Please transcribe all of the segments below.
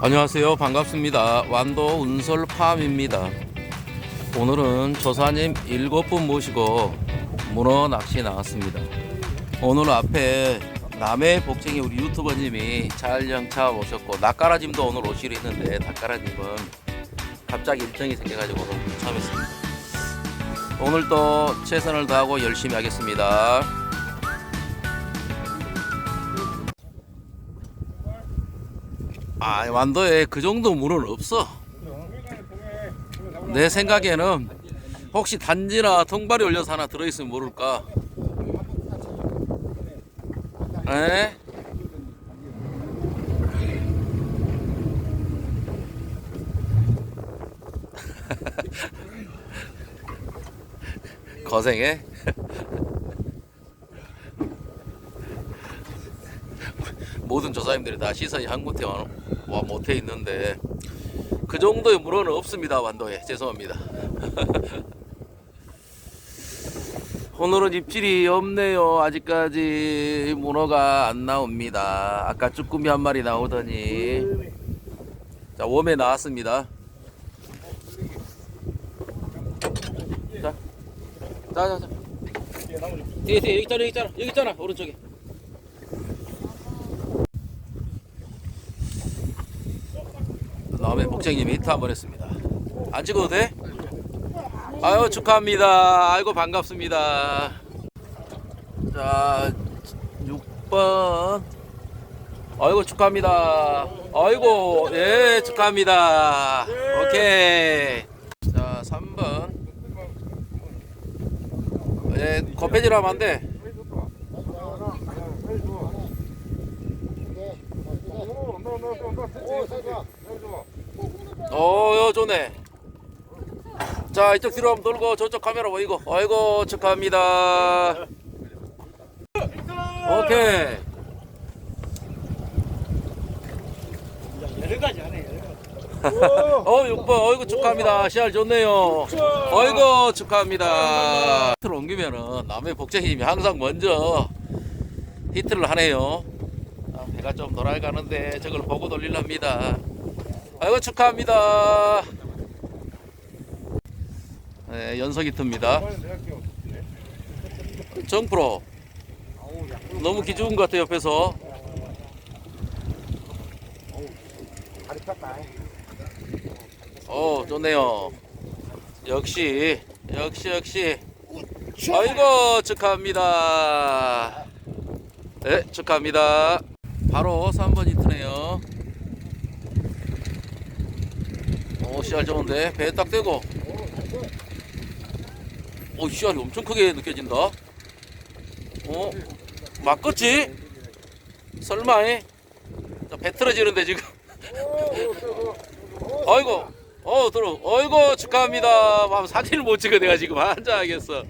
안녕하세요. 반갑습니다. 완도 운설팜입니다. 오늘은 조사님 일곱 분 모시고 문어 낚시 나왔습니다. 오늘 앞에 남해 복쟁이 우리 유튜버님이 촬영차 오셨고 낚가라짐도 오늘 오시려 했는데 낚가라짐은 갑자기 일정이 생겨가지고 오늘 참했습니다. 오늘도 최선을 다하고 열심히 하겠습니다. 아 완도에 그 정도 물은 없어. 내 생각에는 혹시 단지나 통발이 올려서 하나 들어있으면 모를까. 에? 거생해? 모든 조사님들이 다 시선이 한 곳에 와, 와 못해 있는데. 그 정도의 물어는 없습니다 완도에. 죄송합니다. 오늘은 입질이 없네요. 아직까지 문어가 안 나옵니다. 아까 쭈꾸미 한 마리 나오더니. 자 웜에 나왔습니다. 자 자 자 자. 뒤에 뒤에 여기 있잖아 여기 있잖아 여기 있잖아 오른쪽에 다음에 복장님이 히트 한번 했습니다. 안 찍어도 돼? 아유 축하합니다. 아이고 반갑습니다. 자 6번 아이고 축하합니다. 아이고 예 축하합니다. 오케이 자 3번 예 거패질 하면 안 돼. 어, 좋네. 자, 이쪽 뒤로 한번 돌고 저쪽 카메라 보이고. 아이고, 축하합니다. 오케이. 여러 가지 하네. 어, 6번. 어이구, 축하합니다. 시알 좋네요. 어이구, 축하합니다. 히트를 옮기면은 남의 복장님이 항상 먼저 히트를 하네요. 아, 배가 좀 돌아가는데 저걸 보고 돌릴랍니다. 아이고, 축하합니다. 네, 연석 히트입니다. 정프로. 너무 기죽은 것 같아요, 옆에서. 어, 좋네요. 역시, 역시, 역시. 아이고, 축하합니다. 네, 축하합니다. 바로 3번 히트네요. 오, 씨알 좋은데? 배에 딱 대고. 오, 씨알이 엄청 크게 느껴진다. 어? 맞겠지? 설마, 에? 자, 배 틀어지는데, 지금. 아이고, 어, 들어. 어이구, 축하합니다. 아, 사진을 못 찍어, 내가 지금 환장하겠어.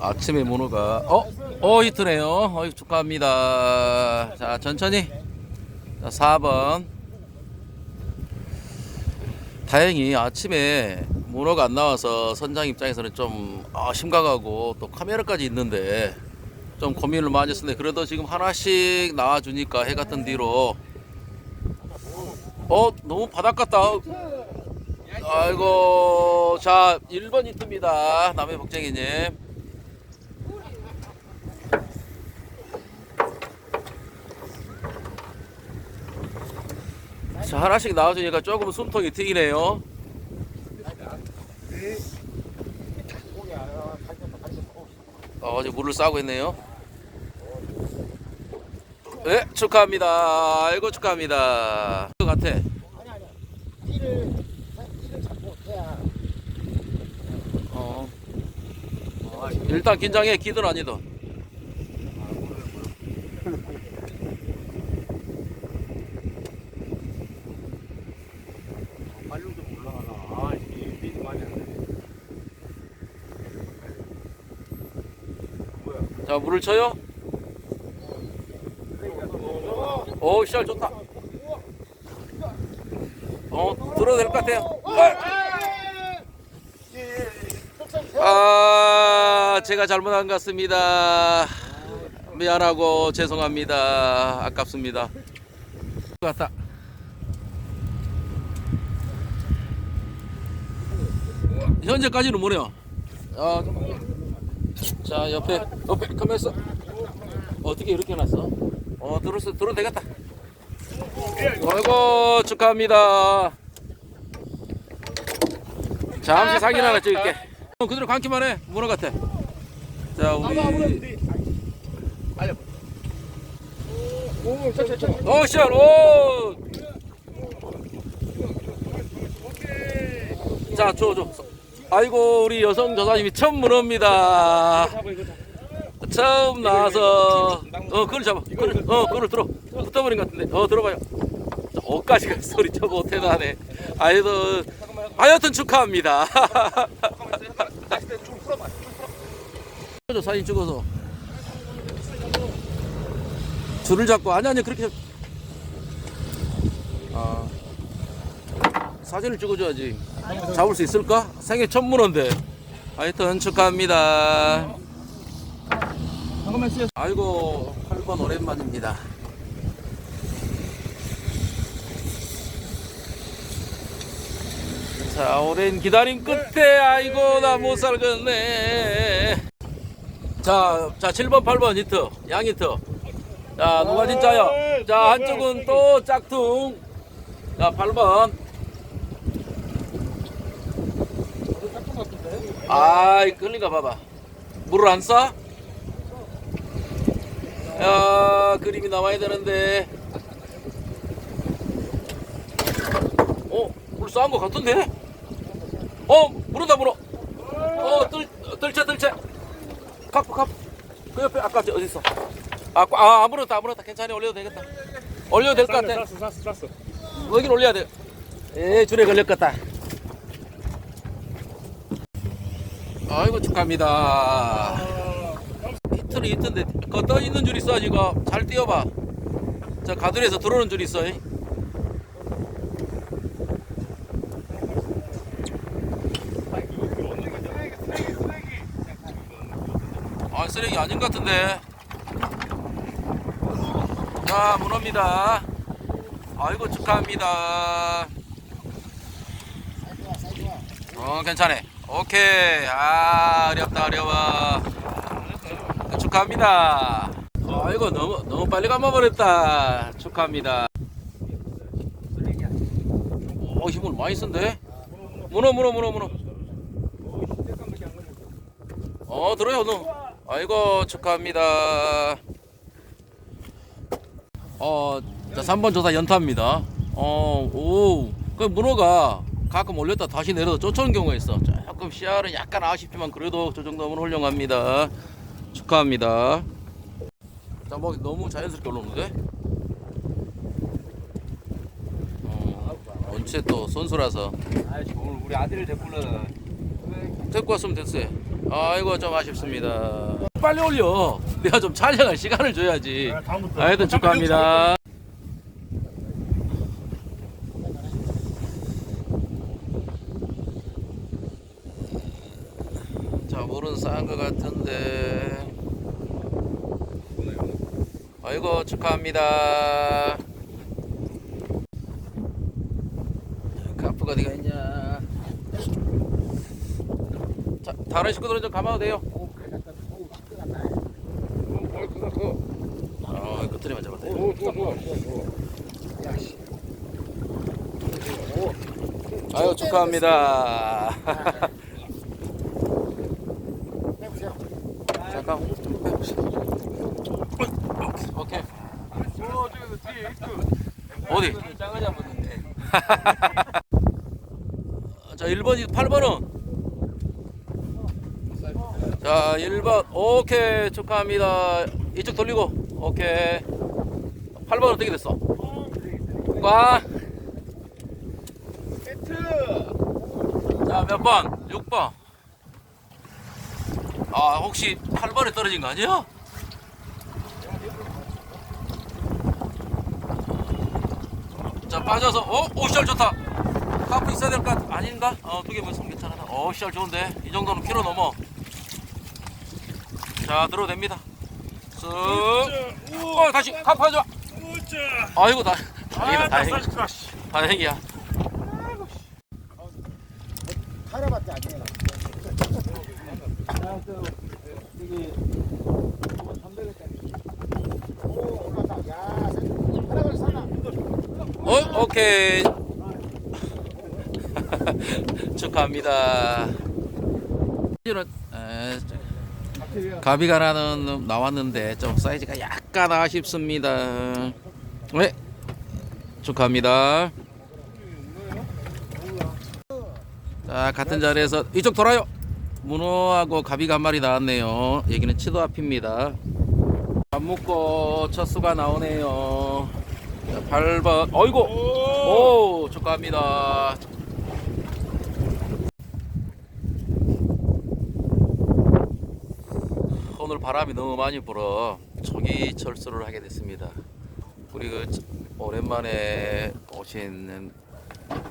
아침에 문어가, 어? 어, 히트네요. 어이, 축하합니다. 자, 천천히. 자, 4번. 다행히 아침에 문어가 안 나와서 선장 입장에서는 좀 아, 심각하고 또 카메라까지 있는데 좀 고민을 많이 했는데 그래도 지금 하나씩 나와주니까 해가 뜬 뒤로. 어 너무 바닥 같다. 아이고 자 1번 히트입니다. 남해 복쟁이님 자 하나씩 나와주니까 조금 숨통이 트이네요 어, 이제 물을 싸고 있네요. 네, 축하합니다. 아이고, 축하합니다. 그 같아. 아니 아니. 해야. 어. 일단 긴장해. 기든 아니든. 빨리 좀 올라가나. 아, 이 미리 많이 안 돼. 자, 물을 쳐요. 오, 씨알 좋다. 어, 들어도 될 것 같아요. 아, 제가 잘못한 것 같습니다. 미안하고 죄송합니다. 아깝습니다. 갔다. 현재까지는 뭐네요? 아, 자 옆에 옆에 있어. 어떻게 이렇게 놨어? 어 들었어 들어도 되겠다. 아이고 축하합니다. 잠시 사진 하나 찍을게. 어, 그대로 감기만 해. 문어 같아. 자 우리 오, 저, 저, 저. 오 시원 오. 자줘 줘. 아이고 우리 여성 저사님이 처음 문어입니다. 처음 나와서. 어 그걸 잡아. 그걸 어 그걸 들어. 붙어버린 것 같은데. 어 들어봐요. 자, 어까지 가 소리 쳐 못해도 하네. 아여튼 하여튼 축하합니다. 사진 찍어서 줄을 잡고. 아니 아니 그렇게 사진을 찍어줘야지 잡을 수 있을까 생애 첫 문어인데 하여튼 축하합니다. 아이고 8번 오랜만입니다. 자 오랜 기다림 끝에 아이고 나 못 살겠네. 자, 자 7번 8번 히트 양 히트. 자 누가 진짜요? 자 한쪽은 또 짝퉁. 자 8번. 아이 끌리가 봐봐. 물을 안 쏴? 야 그림이 나와야 되는데 어? 물 쏴은 것 같은데? 어? 물어다 물어 어 뜰, 뜰채 뜰채 카프 카프 그 옆에 아까 저 어딨어 아, 아 아무렇다 아무렇다 괜찮아 올려도 되겠다 올려도 될 것 같아 쐈어, 쐈어, 쐈어. 여긴 올려야 돼에 줄에 걸렸겠다 아이고 축하합니다. 히트는 히트인데 그 떠 있는 줄 있어 이거 잘 띄워봐. 자 가들에서 들어오는 줄 있어 이. 아 쓰레기 아닌 것 같은데. 자 문어입니다. 아이고 축하합니다. 어 괜찮네 오케이 아 어렵다 어려워 축하합니다. 아이고 너무 너무 빨리 감아버렸다. 축하합니다. 어 힘을 많이 쓴데? 문어 문어 문어 문어. 어 들어요 너. 아이고 축하합니다. 어, 자 3번 조사 연타입니다. 어, 오, 그 문어가 가끔 올렸다 다시 내려서 쫓아오는 경우가 있어. 조금 씨알은 약간 아쉽지만 그래도 저 정도면 훌륭합니다. 축하합니다. 자, 뭐 너무 자연스럽게 올라오는데? 어, 원체 또 선수라서 아, 지금 오늘 우리 아들을 데리고는 데리고 왔으면 됐어요. 아이고 좀 아쉽습니다. 빨리 올려. 내가 좀 촬영할 시간을 줘야지. 다음부터. 하여튼 축하합니다. 자, 물은 싼 것 같은데. 축하합니다. 카프가 어디가 있냐. 자, 다른 식구들은 좀 감아도 돼요. 어, 끝들이만 잡아도 돼요. 오, 좋아, 좋아, 좋아, 좋아. 아유, 축하합니다. 잠깐. 오케이. 어디? 자, 1번이 8번은? 자, 1번. 오케이. 축하합니다. 이쪽 돌리고. 오케이. 8번 어떻게 됐어? 꽝. 세트. 자, 몇 번? 6번. 아, 혹시 8번에 떨어진 거 아니야? 빠져서, 어? 오, 시알 좋다. 카프 있어야 될 것 같아. 아닌가? 어, 두개 보면 괜찮아. 어, 시알 좋은데. 이 정도는 키로 넘어. 자, 들어도 됩니다. 쓱. 어, 다시 갚아줘. 아이고, 다, 다행이다, 다행. 다행이야. 하나밖에 안 해요. 오, 올라가. 야, 하나를 사나. 어, 오케이. 축하합니다. 가비가 하나는 나왔는데 좀 사이즈가 약간 아쉽습니다. 네, 축하합니다. 자, 같은 자리에서 이쪽 돌아요. 문어하고 가비가 한 마리 나왔네요. 여기는 치도 앞입니다. 밥 먹고 첫 수가 나오네요. 자, 8번. 어이구. 오, 축하합니다. 오늘 바람이 너무 많이 불어 초기 철수를 하게 됐습니다. 우리 그 저- 오랜만에 오신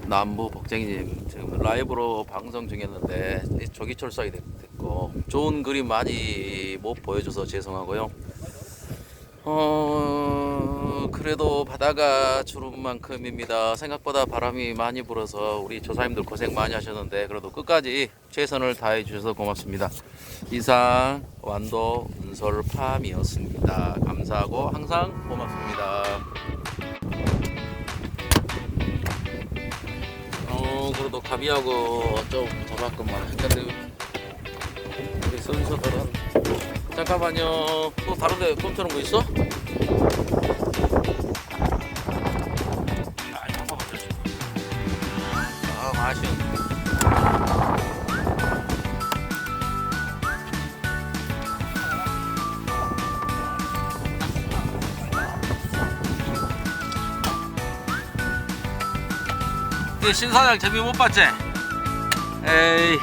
남부 복쟁이님 지금 라이브로 방송 중이었는데 조기 철수하게 됐- 됐고 좋은 그림 많이 못 보여줘서 죄송하고요. 어 그래도 바다가 주름 만큼입니다. 생각보다 바람이 많이 불어서 우리 조사님들 고생 많이 하셨는데 그래도 끝까지 최선을 다해 주셔서 고맙습니다. 이상 완도 운설 팜이었습니다. 감사하고 항상 고맙습니다. 어 그래도 가비하고 좀 잡았구만. 근데 우리 선수들은 잠깐만요. 또 다른데 꼼쳐놓은 거 있어? 아, 아쉬운. 이 신사장 재미 못 봤지? 에이.